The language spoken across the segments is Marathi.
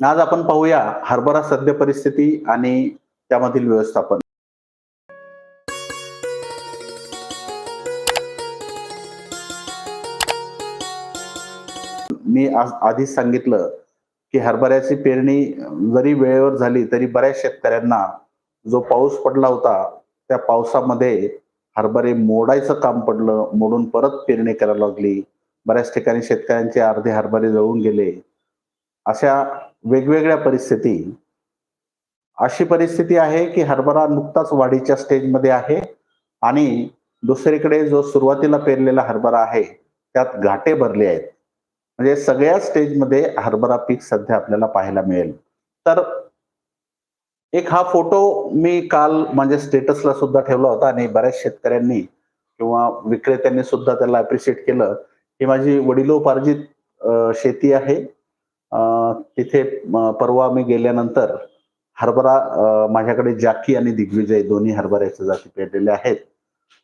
आज आपण पाहूया हरभरा सद्य परिस्थिती आणि त्यामधील व्यवस्थापन. मी आज आधीच सांगितलं की हरभऱ्याची पेरणी जरी वेळेवर झाली तरी बऱ्याच शेतकऱ्यांना जो पाऊस पडला होता त्या पावसामध्ये हरभरे मोडायचं काम पडलं मोडून परत पेरणी करायला लागली. बऱ्याच ठिकाणी शेतकऱ्यांचे अर्धे हरभरे जळून गेले. अशा वेगवेगळ्या परिस्थिती. अशी परिस्थिती आहे की हरभरा नुकताच वाढीच्या स्टेजमध्ये आहे आणि दुसरीकडे जो सुरुवातीला पेरलेला हरभरा आहे त्यात घाटे भरले आहेत. म्हणजे सगळ्या स्टेजमध्ये हरभरा पीक सध्या आपल्याला पाहायला मिळेल. तर एक हा फोटो मी काल माझ्या स्टेटसला सुद्धा ठेवला होता आणि बऱ्याच शेतकऱ्यांनी किंवा विक्रेत्यांनी सुद्धा त्याला अप्रिशिएट केलं. ही माझी वडिलोपार्जित शेती आहे. तिथे परवा मी गेल्यानंतर हरभरा माझ्याकडे जाकी आणि दिग्विजय दोन्ही हरभऱ्याच्या जाती पेरलेल्या आहेत.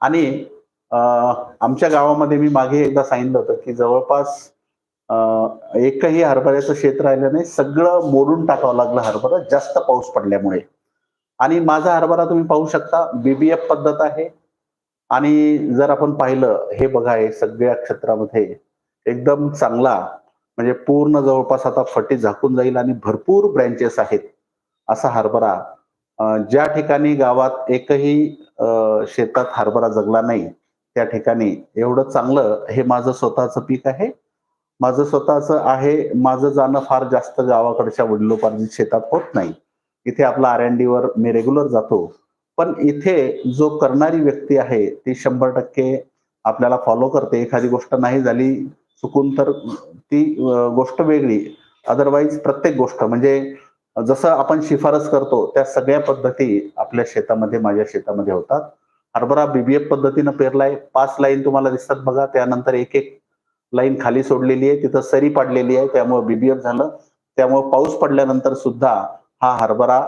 आणि आमच्या गावामध्ये मी मागे एकदा सांगितलं होतं की जवळपास एकही हरभऱ्याचं शेत राहिलं नाही सगळं मोडून टाकावं लागलं हरभरा जास्त पाऊस पडल्यामुळे. आणि माझा हरभरा तुम्ही पाहू शकता बीबीएफ पद्धत आहे. आणि जर आपण पाहिलं हे बघा हे सगळ्या क्षेत्रामध्ये एकदम चांगला म्हणजे पूर्ण जवळपास आता फटी झाकून जाईल आणि भरपूर ब्रँचेस आहेत असा हरभरा ज्या ठिकाणी गावात एकही शेतात हरभरा जगला नाही त्या ठिकाणी एवढं चांगलं हे माझं स्वतःचं पीक आहे. माझं स्वतःचं आहे माझं जाणं फार जास्त गावाकडच्या वडिलोपार्जित शेतात होत नाही. इथे आपला आर एन वर मी रेग्युलर जातो. पण इथे जो करणारी व्यक्ती आहे ती शंभर टक्के आपल्याला फॉलो करते. एखादी गोष्ट नाही झाली चुकून तर ती गोष्ट वेगळी. अदरवाईज प्रत्येक गोष्ट म्हणजे जसं आपण शिफारस करतो त्या सगळ्या पद्धती आपल्या शेतामध्ये माझ्या शेतामध्ये होतात. हरभरा बीबीएफ पद्धतीनं पेरलाय पाच लाईन तुम्हाला दिसतात बघा त्यानंतर एक एक लाईन खाली सोडलेली आहे तिथं सरी पाडलेली आहे त्यामुळे बीबीएफ झालं. त्यामुळे पाऊस पडल्यानंतर सुद्धा हा हरभरा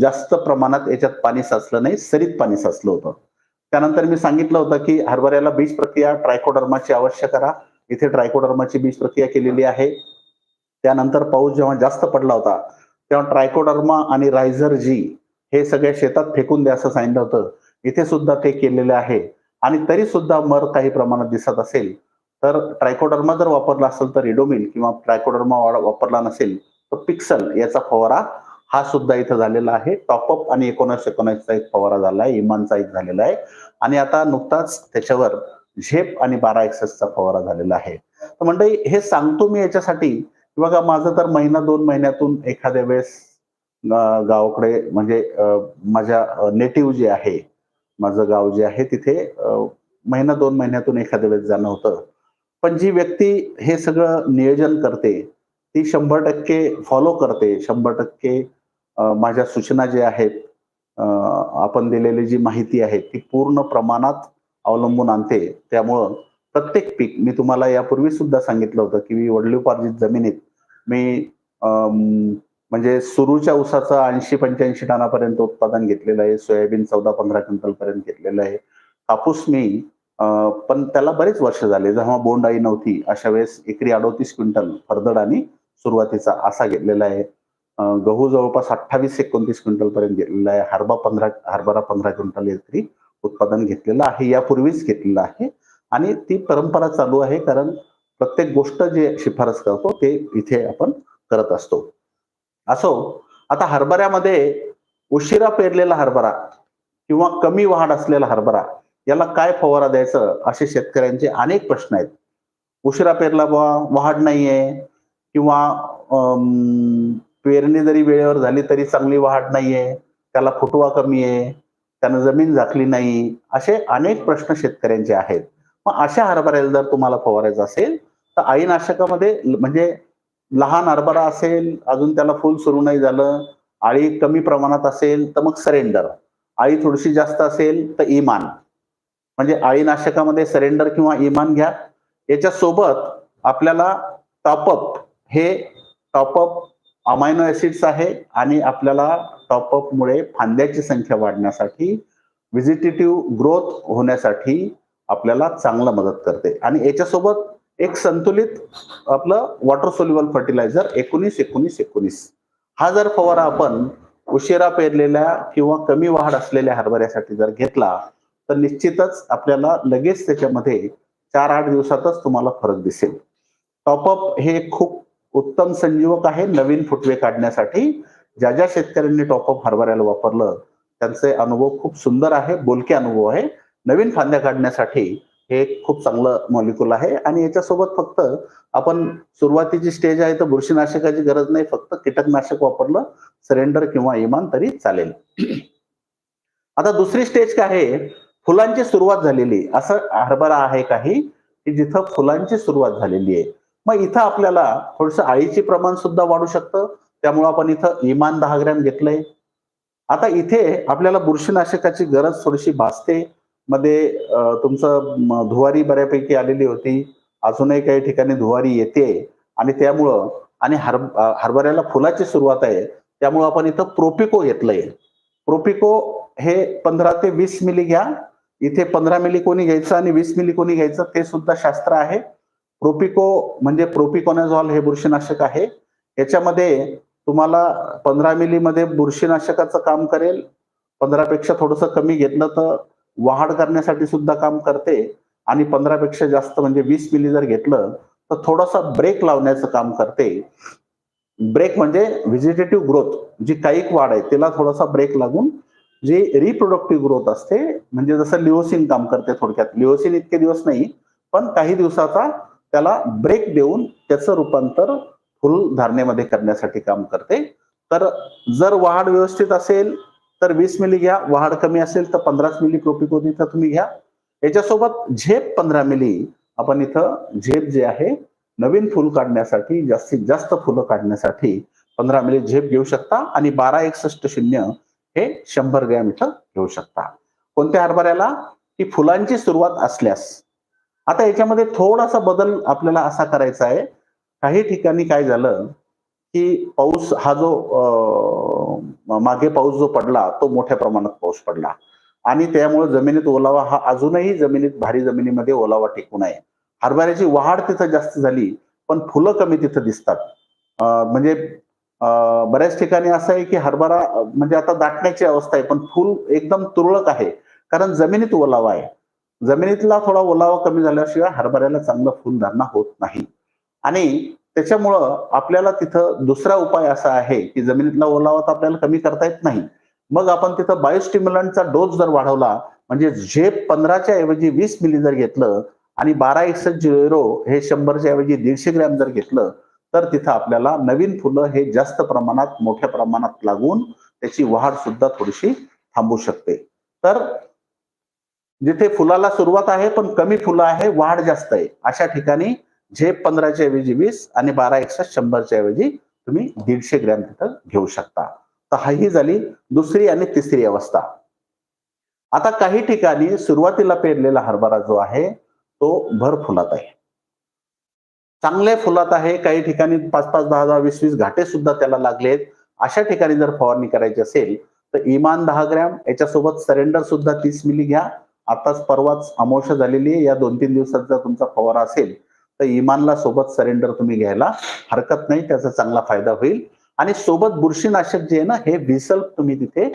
जास्त प्रमाणात याच्यात पाणी साचलं नाही सरीत पाणी साचलं होतं. त्यानंतर मी सांगितलं होतं की हरभऱ्याला बीज प्रक्रिया ट्रायकोडर्माची अवश्य करा. इथे ट्रायकोडर्माची बीज प्रक्रिया केलेली आहे. त्यानंतर पाऊस जेव्हा जास्त पडला होता तेव्हा ट्रायकोडर्मा आणि रायझर जी हे सगळ्या शेतात फेकून द्या असं सांगितलं होतं. इथे सुद्धा ते केलेले आहे. आणि तरी सुद्धा मर काही प्रमाणात दिसत असेल. तर ट्रायकोडर्मा जर वापरला असेल तर इडोमिल किंवा ट्रायकोडर्मा वापरला नसेल तर पिक्सल याचा फवारा हा सुद्धा इथं झालेला आहे. टॉपअप आणि एकोणीसशे एकोणीसचा एक फवारा झाला आहे. इमानचा एक झालेला आहे. आणि आता नुकताच त्याच्यावर झेप आणि बारा एक्सेसचा फवारा झालेला आहे. तर मंडळी हे सांगतो मी याच्यासाठी की बघा माझं तर महिना दोन महिन्यातून एखाद्या वेळेस गावाकडे म्हणजे माझ्या नेटिव्ह जे आहे माझं गाव जे आहे तिथे महिना दोन महिन्यातून एखाद्या वेळेस जाणं होतं. पण जी व्यक्ती हे सगळं नियोजन करते ती शंभर टक्के फॉलो करते. शंभर टक्के माझ्या सूचना ज्या आहेत आपण दिलेली जी माहिती आहे ती पूर्ण प्रमाणात अवलंबून आणते. त्यामुळं प्रत्येक पीक मी तुम्हाला यापूर्वी सुद्धा सांगितलं होतं की मी वडिलोपार्जित जमिनीत मी म्हणजे सुरूच्या ऊसाचं ऐंशी पंच्याऐंशी टनापर्यंत उत्पादन घेतलेलं आहे सोयाबीन चौदा पंधरा क्विंटल पर्यंत घेतलेलं आहे. कापूस मी पण त्याला बरेच वर्ष झाले जेव्हा बोंड आई नव्हती अशा वेळेस एकरी अडोतीस क्विंटल फरदड आणि सुरुवातीचा असा घेतलेला आहे. गहू जवळपास अठ्ठावीस एकोणतीस क्विंटल पर्यंत गेलेला आहे. हरबा पंधरा हरभरा पंधरा क्विंटल एकरी उत्पादन घेतलेलं आहे. यापूर्वीच घेतलेलं आहे. आणि ती परंपरा चालू आहे कारण प्रत्येक गोष्ट जे शिफारस करतो ते इथे आपण करत असतो. असो आता हरभऱ्यामध्ये उशिरा पेरलेला हरभरा किंवा कमी वाढ असलेला हरभरा याला काय फवारा द्यायचं असे शेतकऱ्यांचे अनेक प्रश्न आहेत. उशिरा पेरला बुवा वाढ नाहीये किंवा पेरणी जरी वेळेवर झाली तरी चांगली वाढ नाहीये त्याला फुटवा कमी आहे त्यानं जमीन झाकली नाही असे अनेक प्रश्न शेतकऱ्यांचे आहेत. मग अशा हरभऱ्याला जर तुम्हाला फवारायचं असेल तर आईनाशकामध्ये म्हणजे लहान हरभरा असेल अजून त्याला फुल सुरू नाही झालं आळी कमी प्रमाणात असेल तर मग सरेंडर. आळी थोडीशी जास्त असेल तर इमान. म्हणजे आळीनाशकामध्ये सरेंडर किंवा इमान घ्या. याच्यासोबत आपल्याला टॉपअप हे टॉपअप अमायनो ऍसिड्स आहे आणि आपल्याला टॉपअप मुळे फांद्याची संख्या वाढण्यासाठी व्हिजिटेटिव्ह ग्रोथ होण्यासाठी आपल्याला चांगलं मदत करते. आणि याच्यासोबत एक संतुलित आपलं वॉटर सोल्युबल फर्टिलायझर एकोणीस एकोणीस एकोणीस. हा जर फवारा आपण उशिरा पेरलेल्या किंवा कमी वाढ असलेल्या हरभऱ्यासाठी जर घेतला तर निश्चितच आपल्याला लगेच त्याच्यामध्ये चार आठ दिवसातच तुम्हाला फरक दिसेल. टॉपअप हे खूप उत्तम संजीवक आहे नवीन फुटवे काढण्यासाठी. ज्या ज्या शेतकऱ्यांनी टॉपअप हरभऱ्याला वापरलं त्यांचे अनुभव खूप सुंदर आहे बोलके अनुभव आहे. नवीन फांद्या काढण्यासाठी हे खूप चांगलं मॉलिक्युल आहे आणि याच्यासोबत फक्त आपण सुरुवातीची स्टेज आहे तर बुरशीनाशकाची गरज नाही फक्त कीटकनाशक वापरलं सरेंडर किंवा इमान तरी चालेल. आता दुसरी स्टेज काय आहे? फुलांची सुरुवात झालेली. असं हरभरा आहे काही की जिथं फुलांची सुरुवात झालेली आहे. मग इथं आपल्याला थोडस आळीचे प्रमाण सुद्धा वाढू शकतं. त्यामुळं आपण इथं इमान दहा ग्रॅम घेतलंय. आता इथे आपल्याला बुरशीनाशकाची गरज थोडीशी भासते. मध्ये तुमचं धुवारी बऱ्यापैकी आलेली होती. अजूनही काही ठिकाणी धुवारी येते. आणि त्यामुळं आणि हर हरभऱ्याला फुलाची सुरुवात आहे. त्यामुळं आपण इथं प्रोपिको घेतलंय. प्रोपिको हे पंधरा ते वीस मिली घ्या. इथे पंधरा मिली कोणी घ्यायचं आणि वीस मिली कोणी घ्यायचं ते सुद्धा शास्त्र आहे. प्रोपिको म्हणजे प्रोपिकोनॅझॉल हे बुरशीनाशक आहे. याच्यामध्ये तुम्हाला पंधरा मिली मध्ये बुरशीनाशकाचं काम करेल. पंधरापेक्षा थोडंसं कमी घेतलं तर वाढ करण्यासाठी सुद्धा काम करते. आणि पंधरापेक्षा जास्त म्हणजे वीस मिली जर घेतलं तर थोडासा ब्रेक लावण्याचं काम करते. ब्रेक म्हणजे व्हिजिटेटिव्ह ग्रोथ जी कायिक वाढ आहे तिला थोडासा ब्रेक लागून जी रिप्रोडक्टिव्ह ग्रोथ असते म्हणजे जसं लिओसिन काम करते थोडक्यात. लिओसिन इतके दिवस नाही पण काही दिवसाचा त्याला ब्रेक देऊन त्याचं रूपांतर फुल धारणेमध्ये करण्यासाठी काम करते. तर जर वाढ व्यवस्थित असेल तर वीस मिली घ्या. वाढ कमी असेल तर पंधराच मिली प्रोपिको तुम्ही घ्या. याच्यासोबत झेप पंधरा मिली आपण इथं झेप जे आहे नवीन फुल काढण्यासाठी जास्तीत जास्त फुलं काढण्यासाठी पंधरा मिली झेप घेऊ शकता आणि बारा एकसष्ट शून्य हे शंभर ग्रॅम इथं घेऊ शकता. कोणत्या हरभऱ्याला? की फुलांची सुरुवात असल्यास. आता याच्यामध्ये थोडासा बदल आपल्याला असा करायचा आहे. काही ठिकाणी काय झालं की पाऊस हा जो मागे पाऊस जो पडला तो मोठ्या प्रमाणात पाऊस पडला. आणि त्यामुळे जमिनीत ओलावा हा अजूनही जमिनीत भारी जमिनीमध्ये ओलावा टिकून आहे. हरभऱ्याची वाढ तिथं जास्त झाली पण फुलं कमी तिथं दिसतात. म्हणजे बऱ्याच ठिकाणी असं आहे की हरभरा म्हणजे आता दाटण्याची अवस्था आहे पण फुल एकदम तुरळक आहे कारण जमिनीत ओलावा आहे. जमिनीतला थोडा ओलावा कमी झाल्याशिवाय हरभऱ्याला चांगलं फुलधारणा होत नाही. आणि त्याच्यामुळं आपल्याला तिथं दुसरा उपाय असा आहे की जमिनीतला ओलावा तर आपल्याला कमी करता येत नाही. मग आपण तिथं बायोस्टिम्युलंटचा डोस जर वाढवला म्हणजे झेप पंधराच्या ऐवजी वीस मिली जर घेतलं आणि बारा एकसष्ट झिरो हे शंभरच्या ऐवजी दीडशे ग्रॅम जर घेतलं तर तिथं आपल्याला नवीन फुलं हे जास्त प्रमाणात मोठ्या प्रमाणात लागून त्याची वाढ सुद्धा थोडीशी थांबू शकते. तर जिथे फुलाला सुरुवात आहे पण कमी फुलं आहे वाढ जास्त आहे. अशा ठिकाणी झेप पंधराच्या ऐवजी वीस आणि बारा एकसष्ट शंभरच्या ऐवजी तुम्ही दीडशे ग्रॅम तिथं घेऊ शकता. तर ही झाली दुसरी आणि तिसरी अवस्था. आता काही ठिकाणी सुरुवातीला पेरलेला हरभरा जो आहे तो भर फुलात आहे. चांगले फुलात आहे काही ठिकाणी पाच पाच दहा दहा वीस वीस घाटे सुद्धा त्याला लागलेत अशा ठिकाणी जर फवारणी करायची असेल तर इमान दहा ग्रॅम याच्यासोबत सरेंडर सुद्धा तीस मिली घ्या. आताच परवाच अमोश झालेली आहे. या दोन तीन दिवसात जर तुमचा फवारा असेल तर इमानला सोबत सरेंडर तुम्ही घ्यायला हरकत नाही. त्याचा चांगला फायदा होईल. आणि सोबत बुरशीनाशक जे आहे ना हे विसल्प तुम्ही तिथे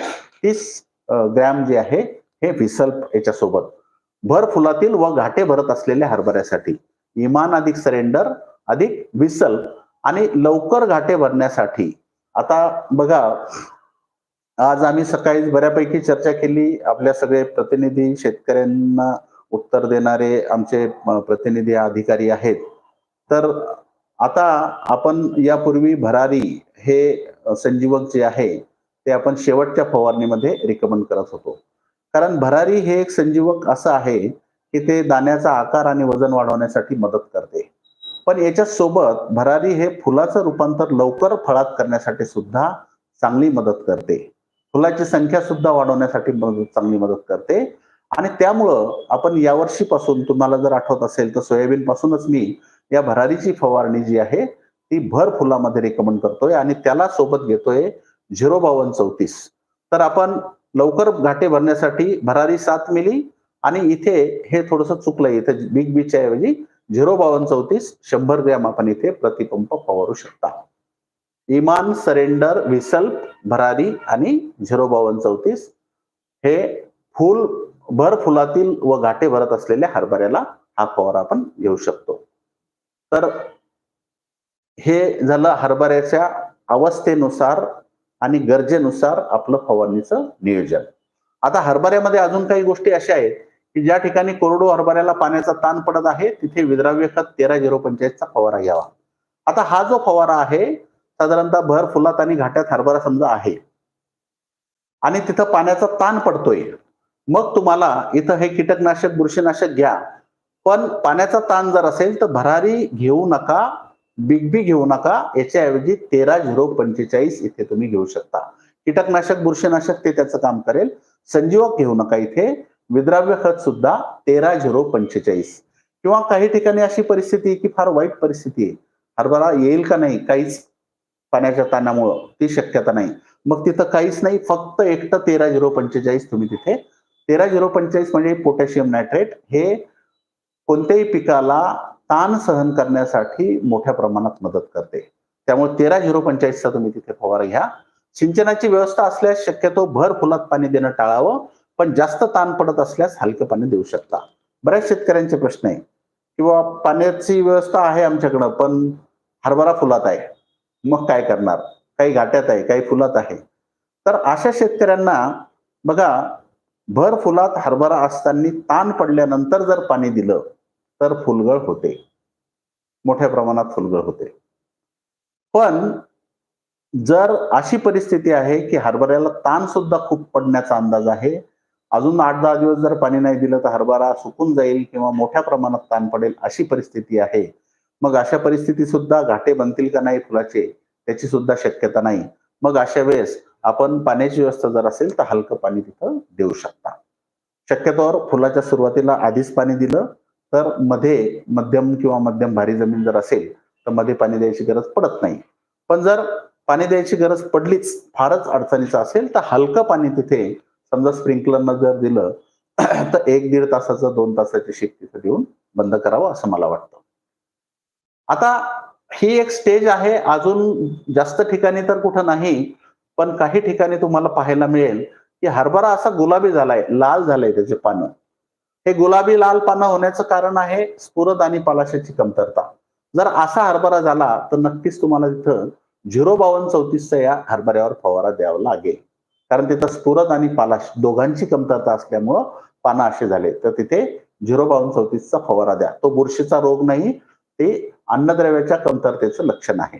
तीस ग्रॅम जे आहे हे विसल्प याच्यासोबत. भर फुलातील व घाटे भरत असलेल्या हरभऱ्यासाठी. इमान अधिक सरेंडर अधिक विसल्प आणि लवकर घाटे भरण्यासाठी. आता बघा आज आम्ही सकाळी बऱ्यापैकी चर्चा केली. आपल्या सगळे प्रतिनिधी शेतकऱ्यांना उत्तर देणारे आमचे प्रतिनिधी अधिकारी आहेत. तर आता आपण यापूर्वी भरारी हे संजीवक जे आहे ते आपण शेवटच्या फवारणीमध्ये रिकमेंड करत होतो. कारण भरारी हे एक संजीवक असं आहे की ते दाण्याचा आकार आणि वजन वाढवण्यासाठी मदत करते. पण याच्या सोबत भरारी हे फुलाचं रूपांतर लवकर फळात करण्यासाठी सुद्धा चांगली मदत करते. फुलाची संख्या सुद्धा वाढवण्यासाठी मदत चांगली मदत करते. आणि त्यामुळं आपण यावर्षीपासून तुम्हाला जर आठवत असेल तर सोयाबीन पासूनच मी या भरारीची फवारणी जी आहे ती भर फुलामध्ये रेकमेंड करतोय आणि त्याला सोबत घेतोय झिरो बावन्न चौतीस. तर आपण लवकर घाटे भरण्यासाठी भरारी सात मिली आणि इथे हे थोडस चुकलंय इथे बिग बीच्या ऐवजी झिरो बावन्न चौतीस शंभर ग्रॅम आपण इथे प्रतिपंप फवारू शकता. इमान सरेंडर विसल्प भरारी आणि झिरो बावन चौतीस हे फुल भर फुलातील व घाटे भरत असलेल्या हरभऱ्याला हा फवारा आपण घेऊ शकतो. तर हे झालं हरभऱ्याच्या अवस्थेनुसार आणि गरजेनुसार आपलं फवारणीचं नियोजन. आता हरभऱ्यामध्ये अजून काही गोष्टी अशा आहेत की ज्या ठिकाणी कोरडो हरभऱ्याला पाण्याचा ताण पडत आहे तिथे विद्राव्य खत तेरा झिरो पंचायतचा फवारा घ्यावा. आता हा जो फवारा आहे साधारणतः भर फुलात आणि घाट्यात हरभरा समजा आहे. आणि तिथं पाण्याचा ताण पडतोय. मग तुम्हाला इथं हे कीटकनाशक बुरशीनाशक घ्या. पण पाण्याचा ताण जर असेल तर भरारी घेऊ नका बिग बी घेऊ नका. याच्याऐवजी तेरा झिरो पंचेचाळीस इथे तुम्ही घेऊ शकता. कीटकनाशक बुरशीनाशक ते त्याचं काम करेल. संजीवक घेऊ नका इथे. विद्राव्य खत सुद्धा तेरा झिरो पंचेचाळीस. किंवा काही ठिकाणी अशी परिस्थिती आहे की फार वाईट परिस्थिती आहे. हरभरा येईल का नाही? काहीच पाण्याच्या ताणामुळं. ती शक्यता नाही. मग तिथं काहीच नाही फक्त एकटं तेरा झिरो पंचेचाळीस तुम्ही तिथे. तेरा झिरो पंचेचाळीस म्हणजे पोटॅशियम नायट्रेट. हे कोणत्याही पिकाला ताण सहन करण्यासाठी मोठ्या प्रमाणात मदत करते. त्यामुळे तेरा झिरो पंचेचाळीसचा तुम्ही तिथे फवारा घ्या. सिंचनाची व्यवस्था असल्यास शक्यतो भर फुलात पाणी देणं टाळावं पण जास्त ताण पडत असल्यास हलकं पाणी देऊ शकता. बऱ्याच शेतकऱ्यांचे प्रश्न आहे. किंवा पाण्याची व्यवस्था आहे आमच्याकडं पण हरभरा फुलात आहे. मग काय करणार? काही घाट्यात आहे काही फुलात आहे. तर अशा शेतकऱ्यांना बघा भर फुलात हरभरा असताना ताण पडल्यानंतर जर पाणी दिलं तर फुलगळ होते. मोठ्या प्रमाणात फुलगळ होते. पण जर अशी परिस्थिती आहे की हरभऱ्याला ताण सुद्धा खूप पडण्याचा अंदाज आहे अजून आठ दहा दिवस जर पाणी नाही दिलं तर हरभरा सुकून जाईल किंवा मोठ्या प्रमाणात ताण पडेल अशी परिस्थिती आहे. मग अशा परिस्थिती सुद्धा घाटे बनतील का नाही फुलाचे त्याची सुद्धा शक्यता नाही. मग अशा वेळेस आपण पाण्याची व्यवस्था जर असेल तर हलकं पाणी तिथं देऊ शकता. शक्यतोवर फुलाच्या सुरुवातीला आधीच पाणी दिलं तर मध्ये मध्यम किंवा मध्यम भारी जमीन जर असेल तर मध्ये पाणी द्यायची गरज पडत नाही. पण जर पाणी द्यायची गरज पडलीच फारच अडचणीचं असेल तर हलकं पाणी तिथे समजा स्प्रिंकलरनं जर दिलं तर एक दीड तासाचं दोन तासाची शिक तिथं देऊन बंद करावं असं मला वाटतं. आता ही एक स्टेज आहे. अजून जास्त ठिकाणी तर कुठं नाही पण काही ठिकाणी तुम्हाला पाहायला मिळेल की हरभरा असा गुलाबी झालाय लाल झालंय त्याचे पानं. हे गुलाबी लाल पानं होण्याचं कारण आहे स्फुरद आणि पालाशाची कमतरता. जर असा हरभरा झाला तर नक्कीच तुम्हाला तिथं झिरो बावन्न चौतीसचा या हरभऱ्यावर फवारा द्यावा लागेल. कारण तिथं स्फुरद आणि पालाश दोघांची कमतरता असल्यामुळं पानं असे झाले तर तिथे झिरो बावन्न चौतीसचा फवारा द्या. तो बुरशीचा रोग नाही ते अन्नद्रव्याच्या कमतरतेचं लक्षण आहे.